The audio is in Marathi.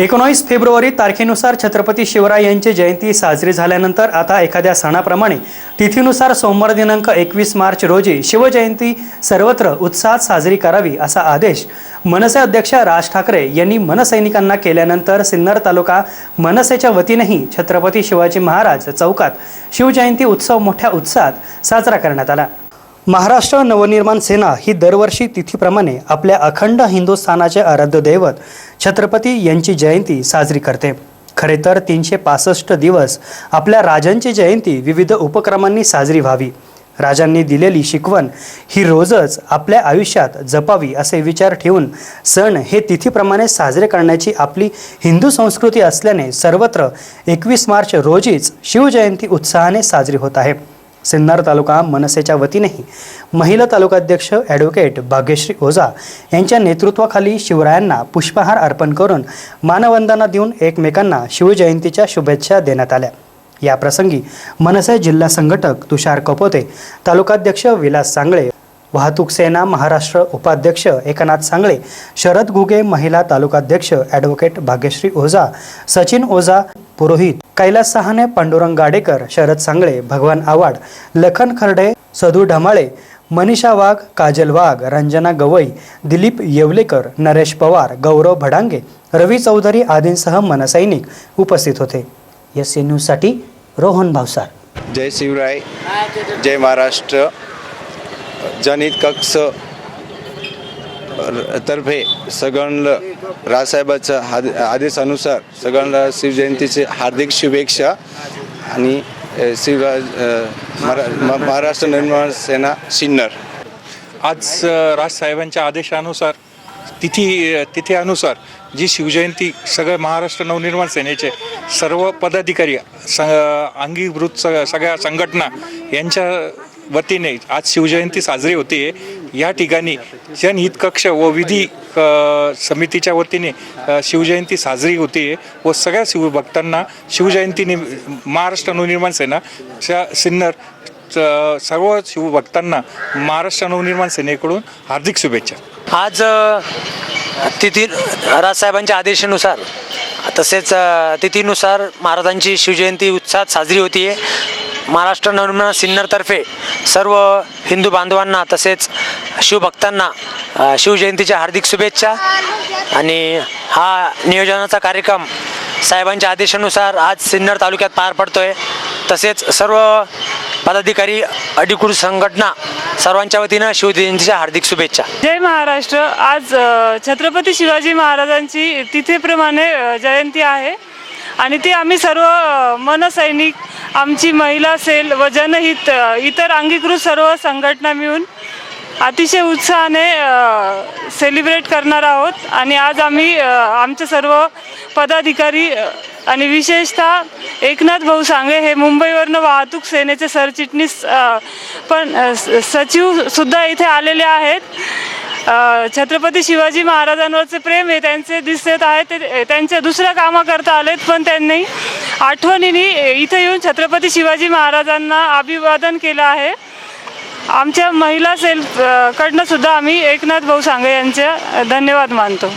एकोणावीस फेब्रुवारी तारखेनुसार छत्रपती शिवराय यांची जयंती साजरी झाल्यानंतर आता एखाद्या सणाप्रमाणे तिथीनुसार सोमवार दिनांक एकवीस मार्च रोजी शिवजयंती सर्वत्र उत्साहात साजरी करावी असा आदेश मनसे अध्यक्ष राज ठाकरे यांनी मनसैनिकांना केल्यानंतर सिन्नर तालुका मनसेच्या वतीनेही छत्रपती शिवाजी महाराज चौकात शिवजयंती उत्सव मोठ्या उत्साहात साजरा करण्यात आला. महाराष्ट्र नवनिर्माण सेना ही दरवर्षी तिथीप्रमाणे आपल्या अखंड हिंदुस्थानाचे आराध्य दैवत छत्रपती यांची जयंती साजरी करते. खरे तर तीनशे पासष्ट दिवस आपल्या राजांची जयंती विविध उपक्रमांनी साजरी व्हावी. राजांनी दिलेली शिकवण ही रोजच आपल्या आयुष्यात जपावी असे विचार ठेवून सण हे तिथीप्रमाणे साजरे करण्याची आपली हिंदू संस्कृती असल्याने सर्वत्र एकवीस मार्च रोजीच शिवजयंती उत्साहाने साजरी होत आहे. सिन्नर तालुका मनसेच्या वतीनेही महिला तालुकाध्यक्ष ॲडव्होकेट भाग्यश्री ओझा यांच्या नेतृत्वाखाली शिवरायांना पुष्पहार अर्पण करून मानवंदना देऊन एकमेकांना शिवजयंतीच्या शुभेच्छा देण्यात आल्या. याप्रसंगी मनसे जिल्हा संघटक तुषार कपोते तालुकाध्यक्ष विलास सांगळे वाहतूक सेना महाराष्ट्र उपाध्यक्ष एकनाथ सांगळे शरद घुगे महिला तालुकाध्यक्ष ॲडव्होकेट भाग्यश्री ओझा सचिन ओझा पुरोहित कैलास सहाने पांडुरंग गाडेकर शरद सांगळे भगवान आवाड लखन खर्डे सधू ढमाळे मनीषा वाघ काजल वाघ रंजना गवई दिलीप येवलेकर नरेश पवार गौरव भडांगे रवी चौधरी आदींसह मनसैनिक उपस्थित होते. एस सी न्यूजसाठी रोहन भावसार. जय शिवराय जय महाराष्ट्र. जनित कक्ष तर्फे सगळ्यांना राजसाहेबाच्या आद आदेशानुसार सगळ्यांना शिवजयंतीचे हार्दिक शुभेच्छा आणि शिवराज मरा म- महाराष्ट्र निर्माण सेना सिन्नर. आज राजसाहेबांच्या आदेशानुसार तिथी तिथी अनुसार जी शिवजयंती सगळं महाराष्ट्र नवनिर्माण सेनेचे सर्व पदाधिकारी स अंगीकृत स सगळ्या संघटना यांच्या वतीने आज शिवजयंती साजरी होती या ठिकाणी जनहित कक्ष व विधी समितीच्या वतीने शिवजयंती साजरी होती व सगळ्या शिवभक्तांना शिवजयंती महाराष्ट्र नवनिर्माण सेनाच्या सिन्नर च- सर्व शिवभक्तांना महाराष्ट्र नवनिर्माण सेनेकडून हार्दिक शुभेच्छा. आज तिथी राजसाहेबांच्या आदेशानुसार तसेच तिथीनुसार महाराजांची शिवजयंती उत्साहात साजरी होती आहे महाराष्ट्र नवनिर्माण सिन्नरतर्फे सर्व हिंदू बांधवांना तसेच शिवभक्तांना शिवजयंतीच्या हार्दिक शुभेच्छा. आणि हा नियोजनाचा कार्यक्रम साहेबांच्या आदेशानुसार आज सिन्नर तालुक्यात पार पडतोय. तसेच सर्व पदाधिकारी अधिकृत संघटना सर्वांच्या वतीनं शिवजयंतीच्या हार्दिक शुभेच्छा. जय महाराष्ट्र. आज छत्रपती शिवाजी महाराजांची तिथेप्रमाणे जयंती आहे. आणि ती आम्ही सर्व मनसैनिक आमची महिला सेल व जनहित इतर अंगीकृत सर्व संघटना मिळून अतिशय उत्साहाने सेलिब्रेट करणार आहोत. आणि आज आम्ही आमचे सर्व पदाधिकारी आणि विशेषतः एकनाथ भाऊ सांगे हे मुंबईवरनं वाहतूक सेनेचे सरचिटणीस पण स- सचिव सुद्धा इथे आलेले आहेत. छत्रपती शिवाजी महाराजांवरचे प्रेम हे त्यांचे दिसत आहे ते त्यांच्या दुसऱ्या कामाकरता आलेत पण त्यांनी आठवणीने इथं येऊन छत्रपती शिवाजी महाराजांना अभिवादन केलं आहे. आमच्या महिला सेल्फ कडनं सुद्धा आम्ही एकनाथ भाऊ सांगे यांच्या धन्यवाद मानतो.